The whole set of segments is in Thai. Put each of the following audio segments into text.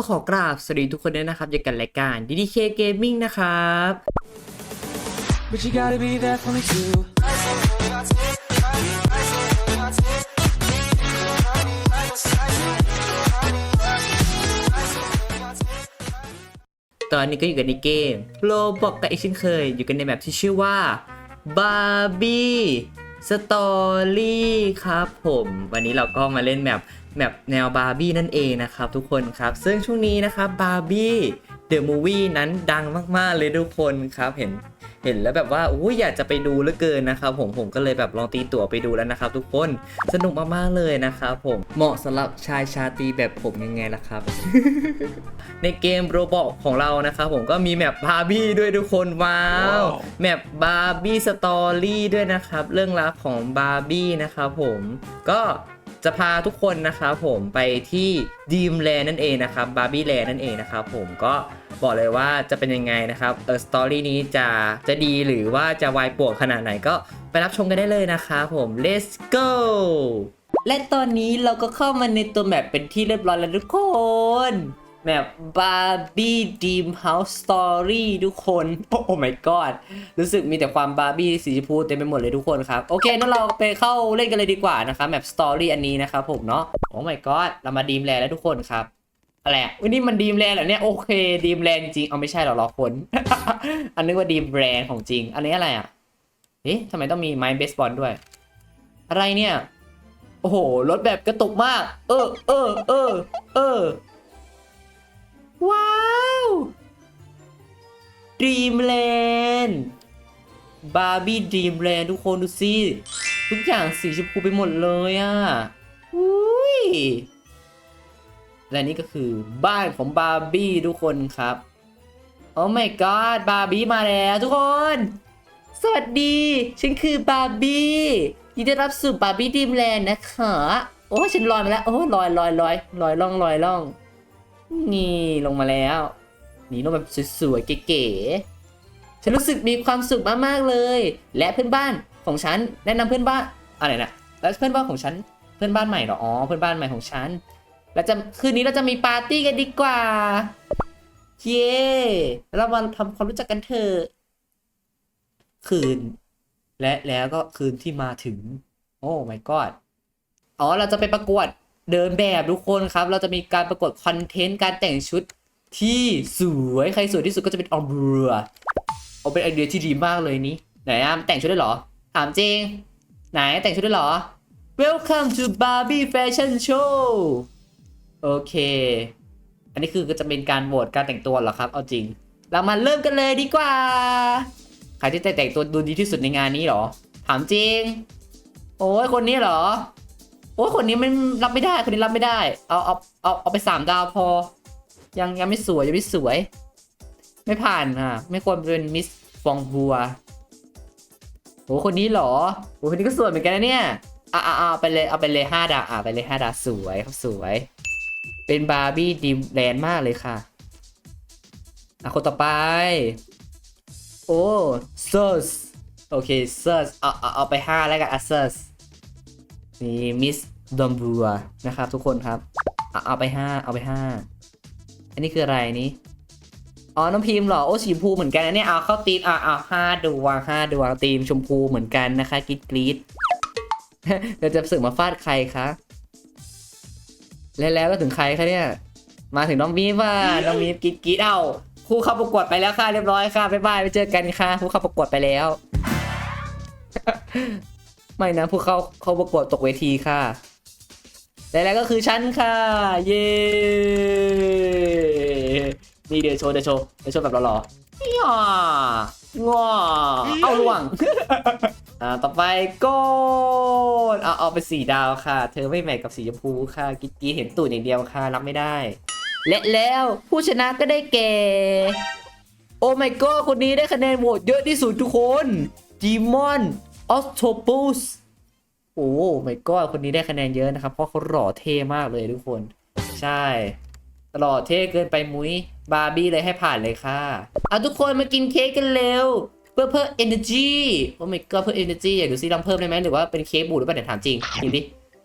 ก็ขอกราบสวัสดีทุกคนด้วยนะครับอยู่กันรายการ DDK Gaming นะครับ But you gotta be there for me too. ตอนนี้ก็อยู่กันในเกมโลบอกกับอีกเช่นเคย อยู่กันในแบบที่ชื่อว่า Barbie Story ครับผม วันนี้เราก็มาเล่นแบบ แบบแนวบาร์บี้นั่นเองนะครับทุกคนครับ ซึ่งช่วงนี้นะครับบาร์บี้เดอะมูวี่นั้นดังมาก ๆ เลยทุกคนครับเห็นเห็นแล้วแบบว่าอู้อยากจะไปดูเหลือเกินนะครับผมผมก็เลยแบบลองตีตั๋วไปดูแล้วนะครับ ทุกคนสนุกมากๆเลยนะครับผมเหมาะสำหรับชายชาตรีแบบผมยังไงล่ะครับ ในเกมโรบอทของเรานะครับผมก็มีแมปบาร์บี้ด้วยทุกคนว้าวว้าวแมปบาร์บี้สตอรี่ด้วยนะครับ เรื่องราวของบาร์บี้นะครับผมก็ จะพาทุกคนนะครับผมไปที่ดีมแลนนั่นเองนะครับบาร์บี้แลนนั่นเองนะครับผมก็บอกเลยว่าจะเป็นยังไงนะครับเออสตอรี่นี้จะจะดีหรือว่าจะวายป่วงขนาดไหนก็ไปรับชมกันได้เลยนะครับผม let's go และตอนนี้เราก็เข้ามาในตัวแมปเป็นที่เรียบร้อยแล้วทุกคน แมป Barbie Dream House Story ทุกคน โอ้ my god รู้สึกมีแต่ความบาร์บี้สีชมพูเต็มไปหมดเลยทุกคนครับ โอเคงั้นเราไปเข้าเล่นกันเลยดีกว่านะครับแมป Story อันนี้นะครับผมเนาะโอ้ my god เรามาดีมแลแล้วทุกคนครับอะไรอะวันนี้มันดีมแลนเหรอเนี่ยโอเคดีมแลนจริงเอาไม่ใช่หรอรอคน อันนึกว่าดีมแบรนด์ของจริง อันนี้อะไรอะเอ๊ะทำไมต้องมีไม้เบสบอลด้วย อะไรเนี่ย โอ้โหรถแบบกระตุกมาก เออเออเออเออ ว้าวดีมแลนด์บาร์บี้ดีมแลนด์ทุกคนดูสิทุกอย่างสีชมพูไปหมดเลยอะ่ะอุ้ยและนี่ก็คือบ้านของบาร์บี้ทุกคนครับ โอ้ my god บาร์บี้มาแล้วทุกคน สวัสดี ฉันคือบาร์บี้ยินดีรับสู่บาร์บี้ดีมแลนด์นะคะ โอ้ ฉันลอยมาแล้ว โอ้ลอยลอยลอยลอยล่องลอยล่อง นี่ลงมาแล้วนี่ลงแบบสวยๆเก๋ๆฉันรู้สึกมีความสุขมากๆเลย และเพื่อนบ้านของฉันแนะนำเพื่อนบ้านอะไรนะแล้วเพื่อนบ้านของฉันเพื่อนบ้านใหม่เหรออ๋อเพื่อนบ้านใหม่ของฉันเราจะคืนนี้เราจะมีปาร์ตี้กันดีกว่า เย้เรามาทำความรู้จักกันเถอะคืน และแล้วก็คืนที่มาถึง โอ้ my god อ๋อ เราจะไปประกวด เดินแบบทุกคนครับ เราจะมีการประกวดคอนเทนต์การแต่งชุดที่สวยใครสวยที่สุดก็จะเป็นออมเรือเอาเป็นไอเดียที่ดีมากเลยนี้ไหนอะแต่งชุดได้เหรอ ถามจริง ไหนแต่งชุดได้เหรอ Welcome to Barbie Fashion Show โอเค อันนี้คือก็จะเป็นการโหวตการแต่งตัวเหรอครับ เอาจริง เรามาเริ่มกันเลยดีกว่า ใครที่แต่งตัวดูดีที่สุดในงานนี้เหรอ ถามจริง โอ้ยคนนี้เหรอ โอ้ยคนนี้มันรับไม่ได้คนนี้รับไม่ได้ เอาเอาเอาเอาไปสามดาวพอ ยังยังไม่สวยยังไม่สวย ไม่ผ่านอะไม่ควรเป็นมิสฟองบัวโอ้คนนี้เหรอโอ้คนนี้ก็สวยเหมือนกันนะเนี่ยอะอะอะเอาไปเลยเอาไปเลยห้าดาวอะไปเลยห้าดาวสวยครับสวย เป็นบาร์บี้ดีมแลนด์มากเลยค่ะอะคนต่อไป โอ้เซอร์สโอเคเซอร์สเอาเอาเอาไปห้าแล้วกันอะเซอร์ส นี่มิสดอมบัวนะครับ ทุกคนครับเอาเอาไปห้าเอาไปห้าอันนี้คืออะไรนี้อ๋อน้องพิมพ์เหรอ โอ้สีชมพูเหมือนกันนะเนี่ยเอาเข้าตีมอ่าเอาห้าดวงห้าดวงตีมชมพูเหมือนกันนะคะกรีดกรีดเราจะสึกมาฟาดใครคะแล้วแล้วก็ถึงใครคะเนี่ย มาถึงน้องมีฟว่าน้องมีฟกรีดกรีดเอ้าครูเข้าประกวดไปแล้วค่ะเรียบร้อยค่ะบ๊ายบายไปเจอกันค่ะครูเข้าประกวดไปแล้ว ไม่นะผู้เข้าเข้าประกวดตกเวทีค่ะและแล้วก็คือฉันค่ะ เย้นี่เดี๋ยวโชว์เดี๋ยวโชว์เดี๋ยวโชว์แบบหล่อๆย่างอเอาล่วง อ่า ต่อไปโกดเอาเอาไปสีดาวค่ะ เธอไม่แมทกับสีชมพูค่ะ กิ๊กกี้เห็นตูดอย่างเดียวค่ะ รับไม่ได้ และแล้วผู้ชนะก็ได้แก่ โอ้ my god คนนี้ได้คะแนนโหวตเยอะที่สุดทุกคนจีมอน ออสโทปุสโอ้ my god คนนี้ได้คะแนนเยอะนะครับ เพราะเขาหล่อเท่มากเลยทุกคน ใช่หล่อเท่เกินไปมุ้ย บาร์บี้เลยให้ผ่านเลยค่ะ เอาทุกคนมากินเค้กกันเร็ว เพื่อเพิ่ม energy โอ้ my god เพิ่ม energy อยากดูซิลองเพิ่มได้ไหมหรือว่าเป็นเค้กบูดหรือเปล่าเนี่ยถามจริงกินดิ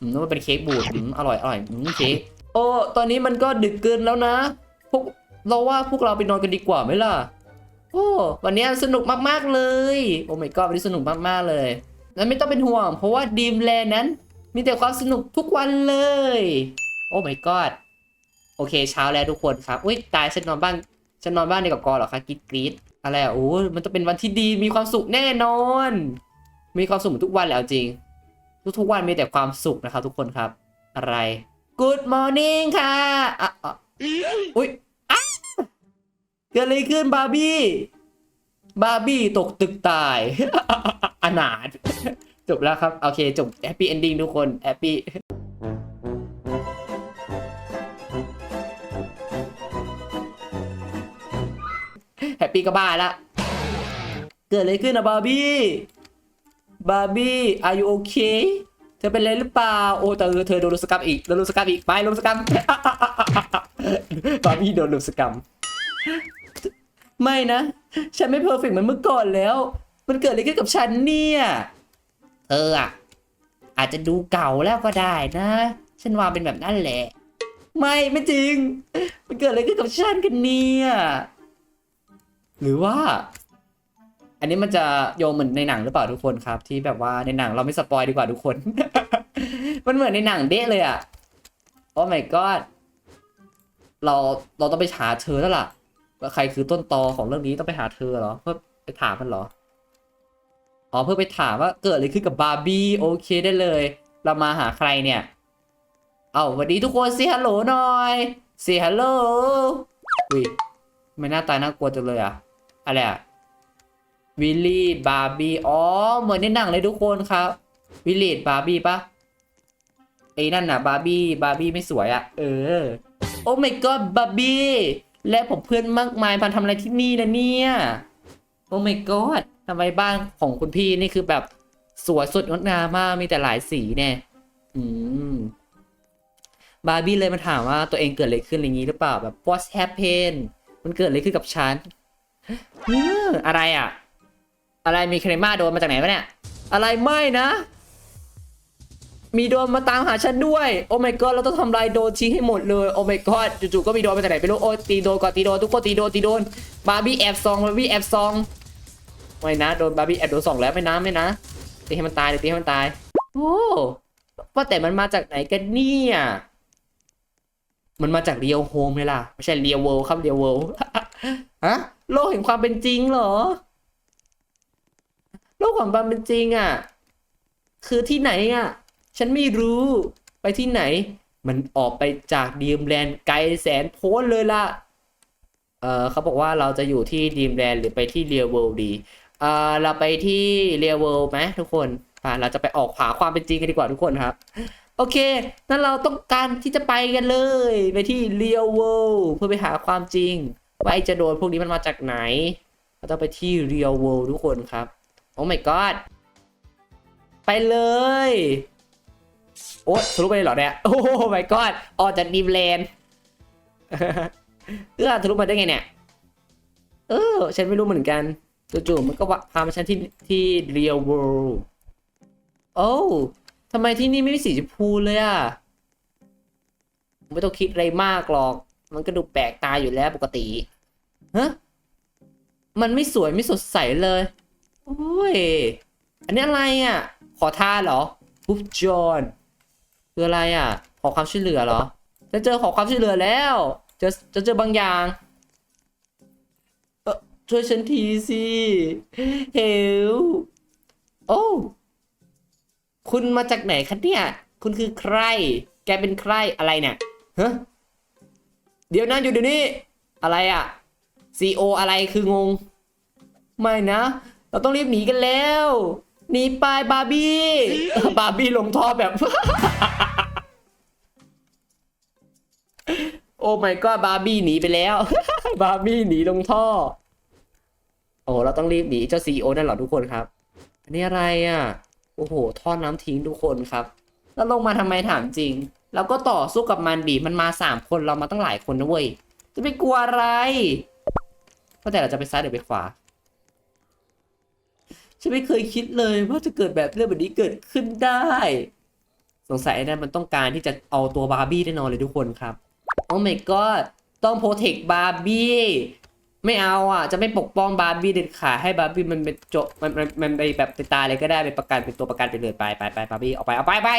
อืมนึกว่าเป็นเค้กบูดอืมอร่อยอร่อยอืมเค้กโอ้ตอนนี้มันก็ดึกเกินแล้วนะพวกเราว่าพวกเราไปนอนกันดีกว่าไหมล่ะ โอ้วันนี้สนุกมากๆเลย โอ้ my god วันนี้สนุกมากๆเลยแล้วไม่ต้องเป็นห่วง เพราะว่าดีมแลนนั้น มีแต่ความสนุกทุกวันเลย โอ้ my god โอเคเช้าแล้วทุกคนครับอุ้ยตายฉันนอนบ้านฉันนอนบ้านในกับกอเหรอคะกรีดกรีดอะไรอะโอ้มันจะเป็นวันที่ดีมีความสุขแน่นอน มีความสุขหมือนทุกวันแล้วจริง ทุกๆวันมีแต่ความสุขนะครับทุกคนครับ อะไร Good morning ค่ะอะอะอุ้ย กิดอะไรขึ้นบาร์บี้ บาร์บี้ตกตึกตาย อนาถจบแล้วครับ โอเค จบแฮปปี้เอนดิ้งทุกคนแฮปปี้แฮปปี้ก็บ้าละเกิดอะไรขึ้นอะบาร์บี้ บาร์บี้ are you okay เธอเป็นอะไรหรือเปล่า โอ้แต่เธอโดนลุมสกรรมอีกโดนลุมสกรรมอีก ไปลุมสกรรมบาร์บี้โดนลุมสกรรม ไม่นะ ฉันไม่เพอร์เฟกต์เหมือนเมื่อก่อนแล้ว มันเกิดอะไรขึ้นกับฉันเนี่ยเธออะอาจจะดูเก่าแล้วก็ได้นะ ฉันว่าเป็นแบบนั้นแหละ ไม่ไม่จริง มันเกิดอะไรขึ้นกับฉันกันเนี่ยหรือว่า อันนี้มันจะโยงเหมือนในหนังหรือเปล่าทุกคนครับ ที่แบบว่าในหนังเราไม่สปอยดีกว่าทุกคน มันเหมือนในหนังเด้เลยอะโอ้ my god เราเราต้องไปหาเธอแล้วล่ะ ว่าใครคือต้นตอของเรื่องนี้ต้องไปหาเธอเหรอเพื่อไปถามมันเหรออ๋อเพื่อไปถามว่าเกิดอะไรขึ้นกับบาร์บี้โอเคได้เลย เรามาหาใครเนี่ย เอาสวัสดีทุกคนสิฮัลโหลหน่อยสิฮัลโหลวิไม่น่าตายน่ากลัวจังเลยอะอะไรอะวิลลี่บาร์บี้อ๋อเหมือนในหนังเลยทุกคนครับ วิลลี่บาร์บี้ปะไอ้นั่นน่ะบาร์บี้บาร์บี้ไม่สวยอะเออโอ้ my god บาร์บี้ และผมเพื่อนมากมายมาทำอะไรที่นี่นะเนี่ย โอ้ my god ทำไมบ้านของคุณพี่นี่คือแบบสวยสดงดงามมากมีแต่หลายสีเนี่ย อืม บาร์บี้เลยมาถามว่าตัวเองเกิดอะไรขึ้นอะไรอย่างนี้หรือเปล่าแบบ what happened มันเกิดอะไรขึ้นกับฉันเอออะไรอะ อะไรมีเครม่าโดนมาจากไหนวะเนี่ย อะไรไม่นะ มีโดรนมาตามหาฉันด้วย โอ้ my god เราต้องทำลายโดรนทิ้งให้หมดเลย โอ้ my god จู่ๆก็มีโดรนมาจากไหนไม่รู้ โอ้ยตีโดรนก่อนตีโดรนทุกคนตีโดรนตีโดรนบาร์บี้แอบซอง บาร์บี้แอบซอง ไม่นะ โดนบาร์บี้แอบโดนสองแล้วไม่นะไม่นะ ตีให้มันตายเลยตีให้มันตาย โอ้ว่าแต่มันมาจากไหนกันเนี่ย มันมาจากเรียวโฮมเลยล่ะ ไม่ใช่เรียวเวิลด์ครับเรียวเวิลด์ฮะ โลกแห่งความเป็นจริงเหรอ โลกของความเป็นจริงอะ คือที่ไหนอะ ฉันไม่รู้ไปที่ไหน มันออกไปจากดีมแลนด์ไกลแสนโพ้นเลยล่ะเออเขาบอกว่าเราจะอยู่ที่ดีมแลนด์หรือไปที่เรียลเวิลด์ดีเออเราไปที่เรียลเวิลด์ไหมทุกคนอ่าเราจะไปออกหาความเป็นจริงกันดีกว่าทุกคนครับ โอเคนั้นเราต้องการที่จะไปกันเลย ไปที่เรียลเวิลด์เพื่อไปหาความจริงว่าไอ้จะโดนพวกนี้มันมาจากไหนเราต้องไปที่เรียลเวิลด์ทุกคนครับโอ้ my god ไปเลย โอ้ทะลุไปเลยเหรอเนี่ย โอ้ my god ออกจากดีมแลนเออทะลุมาได้ไงเนี่ย เออ ฉันไม่รู้เหมือนกัน จู่ๆมันก็พามาฉันที่ที่ real world โอ้ทำไมที่นี่ไม่มีสีชมพูเลยอะไม่ต้องคิดอะไรมากหรอก มันก็ดูแปลกตาอยู่แล้วปกติฮะมันไม่สวยไม่สดใสเลยโอ้ย อันนี้อะไรอะ ขอท่าเหรอปุ๊บจอน คืออะไรอะ ขอความช่วยเหลือเหรอ จะเจอขอความช่วยเหลือแล้ว จะจะเจอบางอย่าง เออช่วยฉันทีสิเฮลโอ้คุณมาจากไหนคะเนี่ย คุณคือใคร แกเป็นใครอะไรเนี่ยฮะเดี๋ยวนะอยู่เดี๋ยวนี้ อะไรอะซีโออะไรคืองง ไม่นะ เราต้องรีบหนีกันแล้ว หนีไปบาร์บี้ บาร์บี้ลงท่อแบบ โอ้ my god บาร์บี้หนีไปแล้ว บาร์บี้หนีลงท่อ โอ้เราต้องรีบหนีเจ้าซีโอนั่นเหรอทุกคนครับ อันนี้อะไรอะ โอ้โห ท่อน้ำทิ้งทุกคนครับ แล้วลงมาทำไมถามจริง เราก็ต่อสู้กับมันดีมันมาสามคนเรามาตั้งหลายคนนะเว้ย จะไปกลัวอะไรก็แต่เราจะไปซ้ายหรือไปขวา ฉันไม่เคยคิดเลยว่าจะเกิดแบบเรื่องแบบนี้เกิดขึ้นได้ สงสัยไอ้นั่นมันต้องการที่จะเอาตัวบาร์บี้แน่นอนเลยทุกคนครับโอ้ my god ต้องโปรเทคบาร์บี้ไม่เอาอะ จะไม่ปกป้องบาร์บี้เด็ดขาดให้บาร์บี้มันเป็นโจมันมันมันไปแบบไปตายอะไรก็ได้เป็นประกันเป็นตัวประกันไปเลยไปไปไปบาร์บี้เอาไปเอาไปไป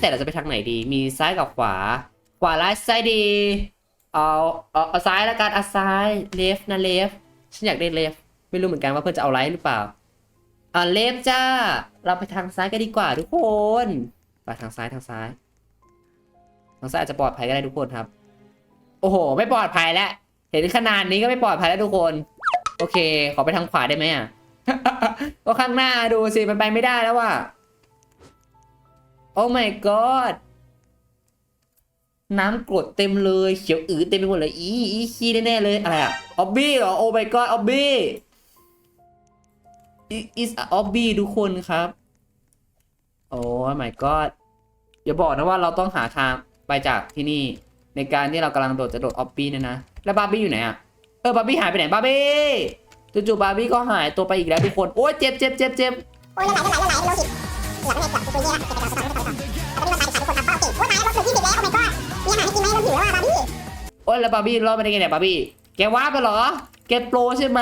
แต่เราจะไปทางไหนดี มีซ้ายกับขวา ขวาร้ายซ้ายดี เอาเอาเอาซ้ายแล้วกันเอาซ้ายเลฟนะเลฟฉันอยากได้เลฟไม่รู้เหมือนกันว่าเพื่อนจะเอาไลท์หรือเปล่า อ่าเลฟจ้า เราไปทางซ้ายกันดีกว่าทุกคนไปทางซ้ายทางซ้าย ทางซ้ายอาจจะปลอดภัยก็ได้ทุกคนครับ โอ้โห ไม่ปลอดภัยแล้ว เห็นขนาดนี้ก็ไม่ปลอดภัยแล้วทุกคน โอเค ขอไปทางขวาได้ไหมอะก็ข้างหน้าดูสิ มันไปไม่ได้แล้วว่ะ โอ้ my god น้ำกรดเต็มเลย เขียวอืดเต็มไปหมดเลย อีอีขี้แน่ๆเลย อะไรอะ ออบบี้เหรอ โอ้ my god ออบบี้ is a ออบบี้ทุกคนครับ โอ้ my god อย่าบอกนะว่าเราต้องหาทางไปจากที่นี่ ในการที่เรากำลังโดดจะโดดออบบี้เนี่ยนะ แล้วบาร์บี้อยู่ไหนอะเออบาร์บี้หายไปไหนบาร์บี้จู่ๆบาร์บี้ก็หายตัวไปอีกแล้วทุกคน โอ้ยเจ็บเจ็บเจ็บเจ็บโอ้ยเลือดไหลไหลเลือดไหลโลหิตหลือไม่ในเกือบตัวนี้ละเก็บไปก่อนสตาร์ทไปก่อแล้วก็มาตายอีกคนครับป้าติดโอ้ยตายแล้วรถถึงที่ติดแล้วโอ้ my god มีอาหารให้กินไหมเราหิวแล้วอะบาร์บี้โอ้ยแล้วบาร์บี้รอดไปได้ไงเนี่ยบาร์บี้แกว้าไปเหรอแกโปรใช่ไหม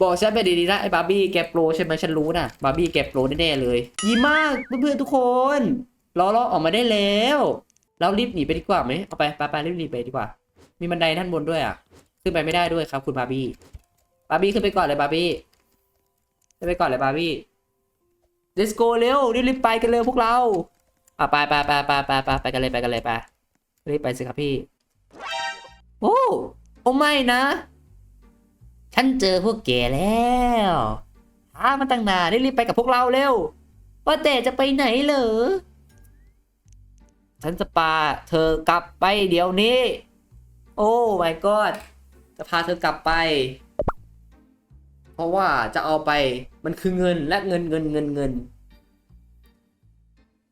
บอกฉันไปดีๆนะไอ้บาร์บี้แกโปรใช่ไหมฉันรู้นะบาร์บี้แกโปรแน่ๆเลยยีมากเพื่อนๆทุกคนรอรอออกมาได้แล้วเรารีบหนีไปดีกว่าไหมเอาไปไปไปรีบหนีไปดีกว่า มีบันไดด้านบนด้วยอะขึ้นไปไม่ได้ด้วยครับคุณบาร์บี้บาร์บี้ขึ้นไปก่อนเลยบาร์บี้ขึ้นไปก่อนเลยบาร์บี้ let's go เร็วรีบๆไปกันเลยพวกเราอะไปไปไปไปไปไปไปกันเลยไปกันเลยไปรีบไปสิครับพี่ โอ้โอ้ไม่นะ ฉันเจอพวกแกแล้วหามันตั้งนานรีบไปกับพวกเราเร็ว ว่าแต่จะไปไหนเหรอ ฉันจะพาเธอกลับไปเดี๋ยวนี้ โอ้ my god จะพาเธอกลับไป เพราะว่าจะเอาไปมันคือเงินและเงินเงินเงินเงิน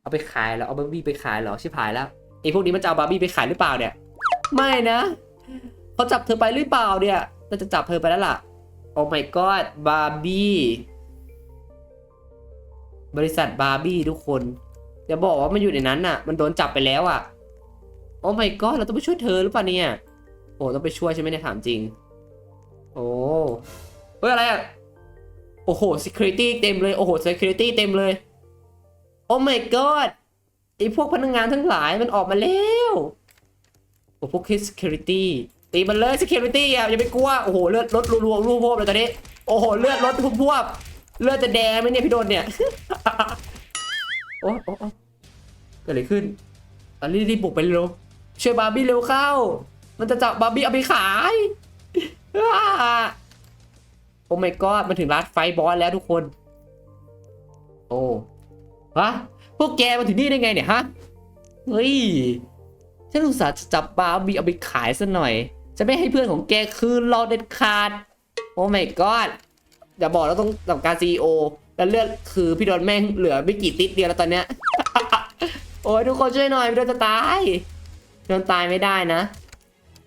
เอาไปขายแล้วเอาบาร์บี้ไปขายเหรอชิบหายแล้วไอ้พวกนี้มันจะเอาบาร์บี้ไปขายหรือเปล่าเนี่ย ไม่นะเขาจับเธอไปหรือเปล่าเนี่ย น่าจะจับเธอไปแล้วล่ะ โอ้ my god บาร์บี้ บริษัทบาร์บี้ทุกคนอย่าบอกว่ามันอยู่ในนั้นน่ะ มันโดนจับไปแล้วอะ โอ้ my god เราต้องไปช่วยเธอหรือเปล่าเนี่ย โอ้ต้องไปช่วยใช่ไหมเนี่ยถามจริง โอ้ เฮ้ยอะไรอะ โอ้โห security เต็มเลย โอ้โห security เต็มเลย โอ้ my god ไอพวกพนักงานทั้งหลายมันออกมาแล้ว โอ้พวก security ตีมันเลย security อะอย่าไปกลัว โอ้โห เลือดลดรัวๆรูพวบเลยตอนนี้ โอ้โห เลือดลดทุกพวบเลือดจะแดงไหมเนี่ยพี่โดนเนี่ย โอ้โอ้เกิดอะไรขึ้นอันนี้รีบบุกไปเร็วช่วยบาร์บี้เร็วเข้า มันจะจับบาร์บี้เอาไปขายโอ้ my god มันถึงร้านไฟบอสแล้วทุกคน โอ้ฮะพวกแกมาถึงนี่ได้ไงเนี่ยฮะ เฮ้ยฉันอุตส่าห์จะจับบาร์บี้เอาไปขายซะหน่อย จะไม่ให้เพื่อนของแกคืนรอเด็ดขาด โอ้ my god อย่าบอกเราต้องทำการ CEO แล้วเลือดคือพี่โดนแม่งเหลือไม่กี่ติดเดียวแล้วตอนเนี้ย โอ้ยทุกคนช่วยหน่อยพี่โดนจะตายโดนตายไม่ได้นะ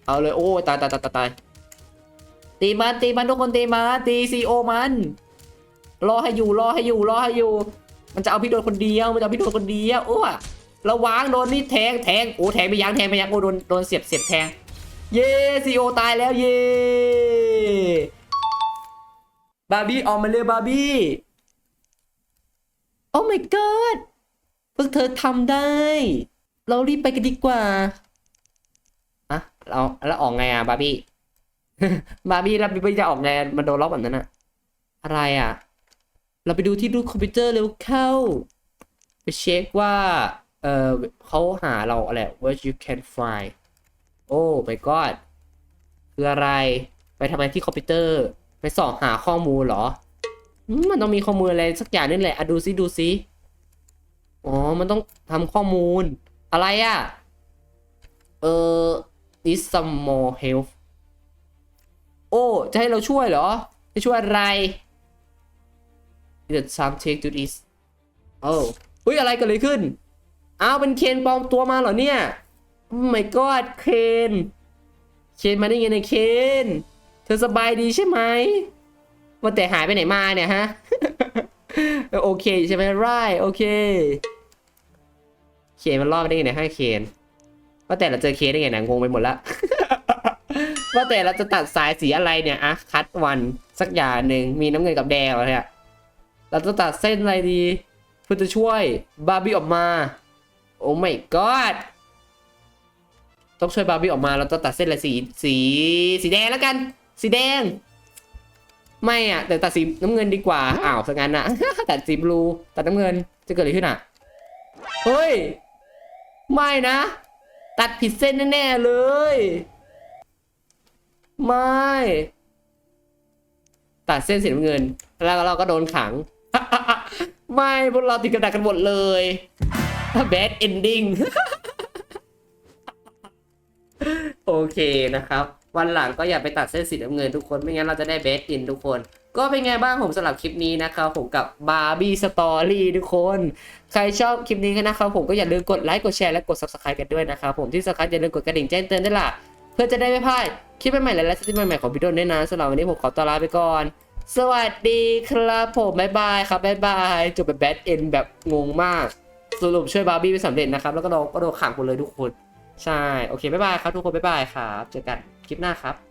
เอาเลยโอ้ตายตายตายตายตายตีมันตีมันทุกคนตีมันตีซีโอมัน รอให้อยู่รอให้อยู่รอให้อยู่ มันจะเอาพี่โดนคนเดียวมันจะเอาพี่โดนคนเดียวโอ้ระวังโดนนี่แทงแทงโอ้แทงไปยังแทงไปยังโอ้โดนโดนเสียบเสียบแทง เย้ซีโอตายแล้วเย้บาร์บี้ออกมาเลยบาร์บี้ โอ้ my god พวกเธอทำได้ เรารีบไปกันดีกว่าอะเราแล้วออกไงอะบาร์บี้ บาร์บี้แล้วบาร์บี้จะออกไงมันโดนล็อกแบบนั้นอะอะไรอะเราไปดูที่รูปคอมพิวเตอร์เร็วเข้า ไปเช็คว่า เออเขาหาเราอะไร what you can find โอ้ my god คืออะไร ไปทำไมที่คอมพิวเตอร์ ไปส่องหาข้อมูลเหรอ มันต้องมีข้อมูลอะไรสักอย่างนี่แหละอะดูซิดูซิอ๋อ มันต้องทำข้อมูล อะไรอะเออ need some more help โอ้ จะให้เราช่วยเหรอ จะช่วยอะไร Need some take to this โอ้เฮ้ย อะไรเกันเลยขึ้น เอาเป็นเคนปลอมตัวมาเหรอเนี่ย my god เคนเคนมาได้ไงเนี่ยเคนเธอสบายดีใช่ไหมว่าแต่หายไปไหนมาเนี่ยฮะโอเคใช่ไหมไรโอเคเคนมันรอดได้ไงเนี่ยให้เคนว่าแต่เราเจอเคนได้ไงนะงงไปหมดละว่าแต่เราจะตัดสายสีอะไรเนี่ยอะคัดวันสักอย่างหนึ่งมีน้ำเงินกับแดงเหรอเนี่ยเราจะตัดเส้นอะไรดีเพื่อจะช่วยบาร์บี้ออกมา โอ้ my god ต้องช่วยบาร์บี้ออกมาเราต้องตัดเส้นอะไรสีสีสีแดงแล้วกัน สีแดง ไม่อะ แต่ตัดสีน้ำเงินดีกว่าอ้าวสังั้นอะตัดสีบลูตัดน้ำเงินจะเกิดอะไรขึ้นอะเฮ้ย ไม่นะ ตัดผิดเส้นแน่ๆเลย ไม่ ตัดเส้นสีน้ำเงิน แล้วเราก็โดนขัง ไม่พวกเราติดกระดาษกันหมดเลย bad ending โอเคนะครับ วันหลังก็อย่าไปตัดเส้นสีน้ำเงินทุกคนไม่งั้นเราจะได้ bad end ทุกคน ก็เป็นไงบ้างผมสำหรับคลิปนี้นะครับผมกับ Barbie Story ทุกคน ใครชอบคลิปนี้นะครับผมก็อย่าลืมกดไลค์กดแชร์และกด subscribe กันด้วยนะครับผมที่สำคัญอย่าลืมกดกระดิ่งแจ้งเตือนด้วยล่ะเพื่อจะได้ไม่พลาดคลิปใหม่ๆและไลฟ์สตรีมใหม่ๆของพี่โดนด้วยนะสำหรับวันนี้ผมขอตัวลาไปก่อน สวัสดีครับผมบ๊ายบายครับบ๊ายบายจบแบบแบดเอ็นแบบงงมาก สรุปช่วยบาร์บี้ไปสำเร็จนะครับแล้วก็โดนก็โดนขังหมดเลยทุกคน ใช่ โอเค บ๊ายบายครับทุกคน บ๊ายบายครับ เจอกันคลิปหน้าครับ